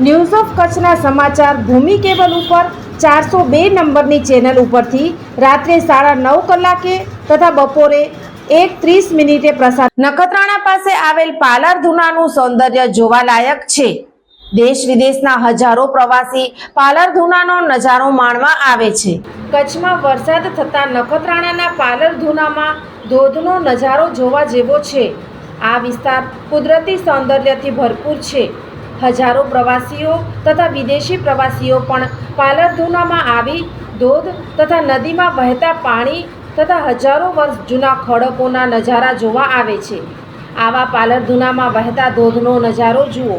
news of કચ્છના સમાચાર ભૂમિ cable ઉપર ચારસો બે નંબરની ચેનલ ઉપરથી રાત્રે સાડા નવ કલાકે તથા બપોરે એક ત્રીસ મિનિટે પ્રસાર નખત્રાણા પાસે આવેલ પાલર ધુનાનું સૌંદર્ય જોવાલાયક છે. દેશ વિદેશના હજારો પ્રવાસી પાલર ધુનાનો નજારો માણવા આવે છે. કચ્છમાં વરસાદ થતાં નખત્રાણાના પાલર ધુનામાં ધોધનો નજારો જોવા જેવો છે. આ વિસ્તાર કુદરતી સૌંદર્યથી ભરપૂર છે. હજારો પ્રવાસીઓ તથા વિદેશી પ્રવાસીઓ પણ પાલર ધુનામાં આવી ધોધ તથા નદીમાં વહેતા પાણી તથા હજારો વર્ષ જૂના ખડકોના નજારા જોવા આવે છે. આવા પાલર ધુનામાં વહેતા ધોધનો નજારો જુઓ.